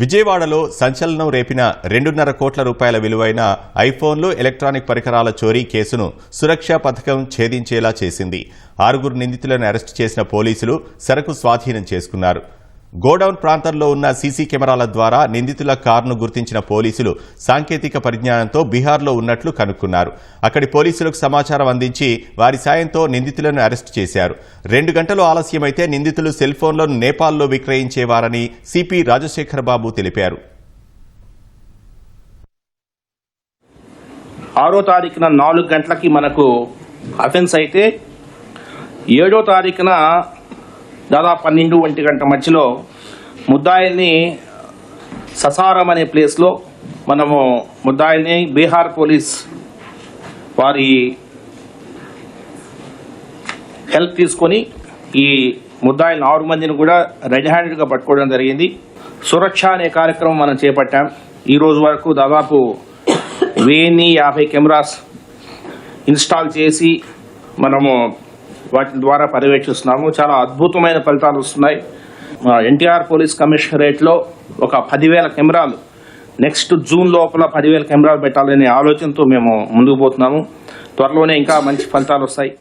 విజయవాడలో సంచలనం రేపిన రెండున్నర కోట్ల రూపాయల విలువైన ఐఫోన్లు ఎలక్ట్రానిక్ పరికరాల చోరీ కేసును సురక్షా పథకం ఛేదించేలా చేసింది. ఆరుగురు నిందితులను అరెస్టు చేసిన పోలీసులు సరకు స్వాధీనం చేసుకున్నారు. గోడౌన్ ప్రాంతంలో ఉన్న సీసీ కెమెరాల ద్వారా నిందితుల కారును గుర్తించిన పోలీసులు సాంకేతిక పరిజ్ఞానంతో బీహార్లో ఉన్నట్లు కనుక్కున్నారు. అక్కడి పోలీసులకు సమాచారం అందించి వారి సాయంతో నిందితులను అరెస్టు చేశారు. రెండు గంటలు ఆలస్యమైతే నిందితులు సెల్ ఫోన్లను నేపాల్లో విక్రయించేవారని సిపి రాజశేఖర్ బాబు తెలిపారు. ఆరో తారీఖున నాలుగు గంటలకి మనకు అఫెన్స్ అయితే ఏడో తారీఖున దాదాపు పన్నెండు ఒంటి గంట మధ్యలో ముద్దాయిల్ని ససారం అనే ప్లేస్లో మనము ముద్దాయిల్ని బీహార్ పోలీస్ వారి హెల్ప్ తీసుకొని ఈ ముద్దాయిల్ని ఆరు మందిని కూడా రెడ్ హ్యాండెడ్గా పట్టుకోవడం జరిగింది. సురక్ష అనే కార్యక్రమం మనం చేపట్టాం. ఈ రోజు వరకు దాదాపు వెయ్యి యాభై కెమెరాస్ ఇన్స్టాల్ చేసి మనము వాటి ద్వారా పర్యవేక్షిస్తున్నాము. చాలా అద్భుతమైన ఫలితాలు వస్తున్నాయి. ఎన్టీఆర్ పోలీస్ కమిషనరేట్లో ఒక పదివేల కెమెరాలు నెక్స్ట్ జూన్ లోపల పదివేల కెమెరాలు పెట్టాలనే ఆలోచనతో మేము ముందుకు పోతున్నాము. త్వరలోనే ఇంకా మంచి ఫలితాలు వస్తాయి.